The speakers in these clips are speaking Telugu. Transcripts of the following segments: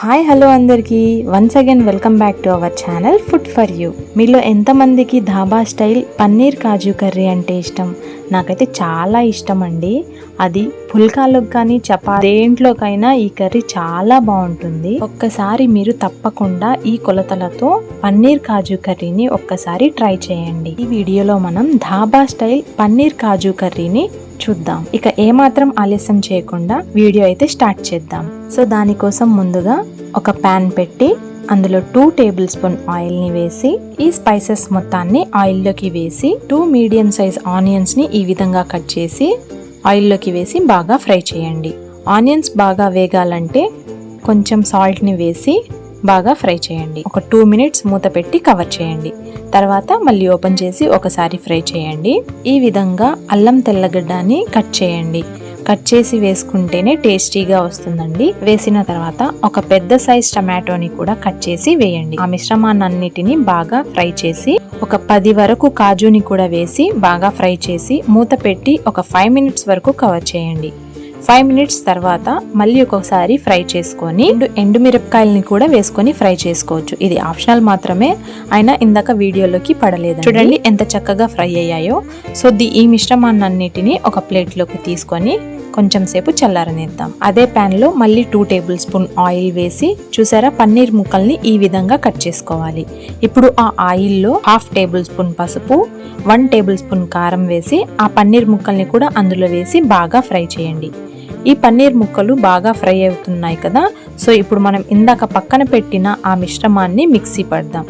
హాయ్ హలో అందరికీ. Once again welcome back to our channel food for you మీలో ఎంతమందికి ధాబా స్టైల్ పన్నీర్ కాజు కర్రీ అంటే ఇష్టం? నాకైతే చాలా ఇష్టం అండి అది పుల్కాలకు కానీ చపా దేంట్లోకైనా ఈ కర్రీ చాలా బాగుంటుంది. ఒక్కసారి మీరు తప్పకుండా ఈ కొలతలతో పన్నీర్ కాజు కర్రీని ఒక్కసారి ట్రై చేయండి. ఈ వీడియోలో మనం ధాబా స్టైల్ పన్నీర్ కాజు కర్రీని చూద్దాం. ఇక ఏమాత్రం ఆలస్యం చేయకుండా వీడియో అయితే స్టార్ట్ చేద్దాం. సో దానికోసం ముందుగా ఒక ప్యాన్ పెట్టి అందులో టూ టేబుల్ స్పూన్ ఆయిల్ని వేసి ఈ స్పైసెస్ మొత్తాన్ని ఆయిల్లోకి వేసి టూ మీడియం సైజ్ ఆనియన్స్ని ఈ విధంగా కట్ చేసి ఆయిల్లోకి వేసి బాగా ఫ్రై చేయండి. ఆనియన్స్ బాగా వేగాలంటే కొంచెం సాల్ట్ని వేసి బాగా ఫ్రై చేయండి. ఒక టూ మినిట్స్ మూత పెట్టి కవర్ చేయండి. తర్వాత మళ్ళీ ఓపెన్ చేసి ఒకసారి ఫ్రై చేయండి. ఈ విధంగా అల్లం తెల్లగడ్డని కట్ చేయండి. కట్ చేసి వేసుకుంటేనే టేస్టీగా వస్తుందండి. వేసిన తర్వాత ఒక పెద్ద సైజ్ టమాటోని కూడా కట్ చేసి వేయండి. ఆ మిశ్రమాన్నన్నిటిని బాగా ఫ్రై చేసి ఒక పది వరకు కాజుని కూడా వేసి బాగా ఫ్రై చేసి మూత పెట్టి ఒక ఫైవ్ మినిట్స్ వరకు కవర్ చేయండి. ఫైవ్ మినిట్స్ తర్వాత మళ్ళీ ఒకసారి ఫ్రై చేసుకొని ఎండు ఎండుమిరపకాయలని కూడా వేసుకొని ఫ్రై చేసుకోవచ్చు. ఇది ఆప్షనల్ మాత్రమే అయినా ఇందాక వీడియోలోకి పడలేదు చూడండి. ఎంత చక్కగా ఫ్రై అయ్యాయో. సో ది ఈ మిశ్రమాన్నన్నిటిని ఒక ప్లేట్లోకి తీసుకొని కొంచెం సేపు చల్లారనిద్దాం. అదే ప్యాన్లో మళ్ళీ టూ టేబుల్ స్పూన్ ఆయిల్ వేసి చూసారా? పన్నీర్ ముక్కల్ని ఈ విధంగా కట్ చేసుకోవాలి. ఇప్పుడు ఆ ఆయిల్లో హాఫ్ టేబుల్ స్పూన్ పసుపు వన్ టేబుల్ స్పూన్ కారం వేసి ఆ పన్నీర్ ముక్కల్ని కూడా అందులో వేసి బాగా ఫ్రై చేయండి. ఈ పన్నీర్ ముక్కలు బాగా ఫ్రై అవుతున్నాయి కదా. సో ఇప్పుడు మనం ఇందాక పక్కన పెట్టిన ఆ మిశ్రమాన్ని మిక్సీ పడదాం.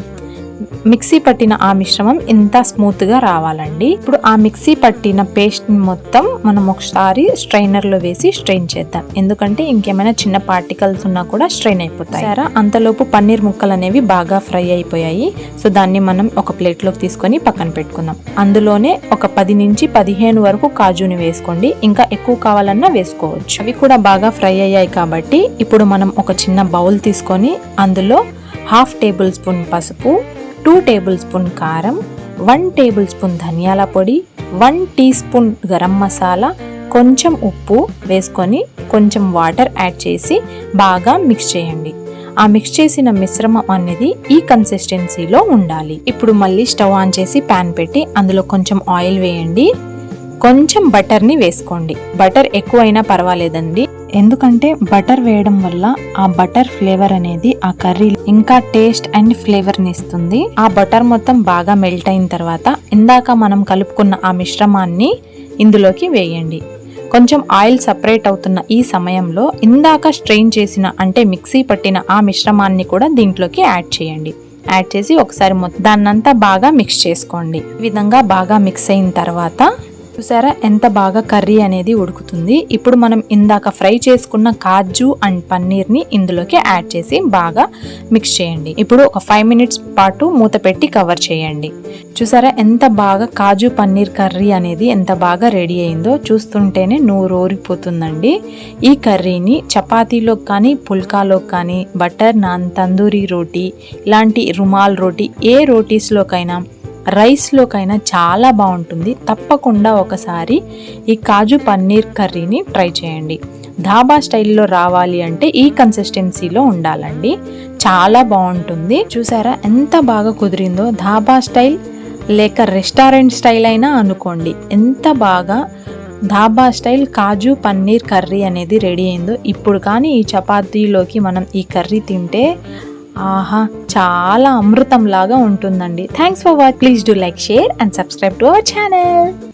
మిక్సీ పట్టిన ఆ మిశ్రమం ఇంత స్మూత్గా రావాలండి. ఇప్పుడు ఆ మిక్సీ పట్టిన పేస్ట్ మొత్తం మనం ఒకసారి స్ట్రైనర్లో వేసి స్ట్రెయిన్ చేద్దాం. ఎందుకంటే ఇంకేమైనా చిన్న పార్టికల్స్ ఉన్నా కూడా స్ట్రెయిన్ అయిపోతాయి. సరే అంతలోపు పన్నీర్ ముక్కలు అనేవి బాగా ఫ్రై అయిపోయాయి. సో దాన్ని మనం ఒక ప్లేట్లోకి తీసుకొని పక్కన పెట్టుకుందాం. అందులోనే ఒక పది నుంచి పదిహేను వరకు కాజుని వేసుకోండి. ఇంకా ఎక్కువ కావాలన్నా వేసుకోవచ్చు. అవి కూడా బాగా ఫ్రై అయ్యాయి కాబట్టి ఇప్పుడు మనం ఒక చిన్న బౌల్ తీసుకొని అందులో హాఫ్ టేబుల్ స్పూన్ పసుపు టూ టేబుల్ స్పూన్ కారం వన్ టేబుల్ స్పూన్ ధనియాల పొడి one tea spoon garam masala కొంచెం ఉప్పు వేసుకొని కొంచెం వాటర్ యాడ్ చేసి బాగా మిక్స్ చేయండి. ఆ మిక్స్ చేసిన మిశ్రమం అనేది ఈ కన్సిస్టెన్సీలో ఉండాలి. ఇప్పుడు మళ్ళీ స్టవ్ ఆన్ చేసి ప్యాన్ పెట్టి అందులో కొంచెం ఆయిల్ వేయండి. కొంచెం బటర్ని వేసుకోండి. బటర్ ఎక్కువైనా పర్వాలేదండి. ఎందుకంటే బటర్ వేయడం వల్ల ఆ బటర్ ఫ్లేవర్ అనేది ఆ కర్రీ ఇంకా టేస్ట్ అండ్ ఫ్లేవర్ని ఇస్తుంది. ఆ బటర్ మొత్తం బాగా మెల్ట్ అయిన తర్వాత ఇందాక మనం కలుపుకున్న ఆ మిశ్రమాన్ని ఇందులోకి వేయండి. కొంచెం ఆయిల్ సపరేట్ అవుతున్న ఈ సమయంలో ఇందాక స్ట్రెయిన్ చేసిన అంటే మిక్సీ పట్టిన ఆ మిశ్రమాన్ని కూడా దీంట్లోకి యాడ్ చేయండి. యాడ్ చేసి ఒకసారి మొత్తం దాన్నంతా బాగా మిక్స్ చేసుకోండి. ఈ విధంగా బాగా మిక్స్ అయిన తర్వాత చూసారా? ఎంత బాగా కర్రీ అనేది ఉడుకుతుంది. ఇప్పుడు మనం ఇందాక ఫ్రై చేసుకున్న కాజు అండ్ పన్నీర్ని ఇందులోకి యాడ్ చేసి బాగా మిక్స్ చేయండి. ఇప్పుడు ఒక ఫైవ్ మినిట్స్ పాటు మూత పెట్టి కవర్ చేయండి. చూసారా? ఎంత బాగా కాజు పన్నీర్ కర్రీ అనేది ఎంత బాగా రెడీ అయిందో చూస్తుంటేనే నోరూరిపోతుందండి ఈ కర్రీని చపాతీలో కానీ పుల్కాలో కానీ బటర్ నాన్ తందూరి రోటీ ఇలాంటి రుమాల్ రోటీ ఏ రోటీస్లోకైనా రైస్లోకైనా చాలా బాగుంటుంది. తప్పకుండా ఒకసారి ఈ కాజు పన్నీర్ కర్రీని ట్రై చేయండి. ధాబా స్టైల్లో రావాలి అంటే ఈ కన్సిస్టెన్సీలో ఉండాలండి. చాలా బాగుంటుంది. చూసారా ఎంత బాగా కుదిరిందో? ధాబా స్టైల్ లేక రెస్టారెంట్ స్టైల్ అయినా అనుకోండి. ఎంత బాగా ధాబా స్టైల్ కాజు పన్నీర్ కర్రీ అనేది రెడీ అయిందో. ఇప్పుడు కానీ ఈ చపాతీలోకి మనం ఈ కర్రీ తింటే ఆహా చాలా అమృతం లాగా ఉంటుందండి. Thanks for watch please do like share and subscribe to our channel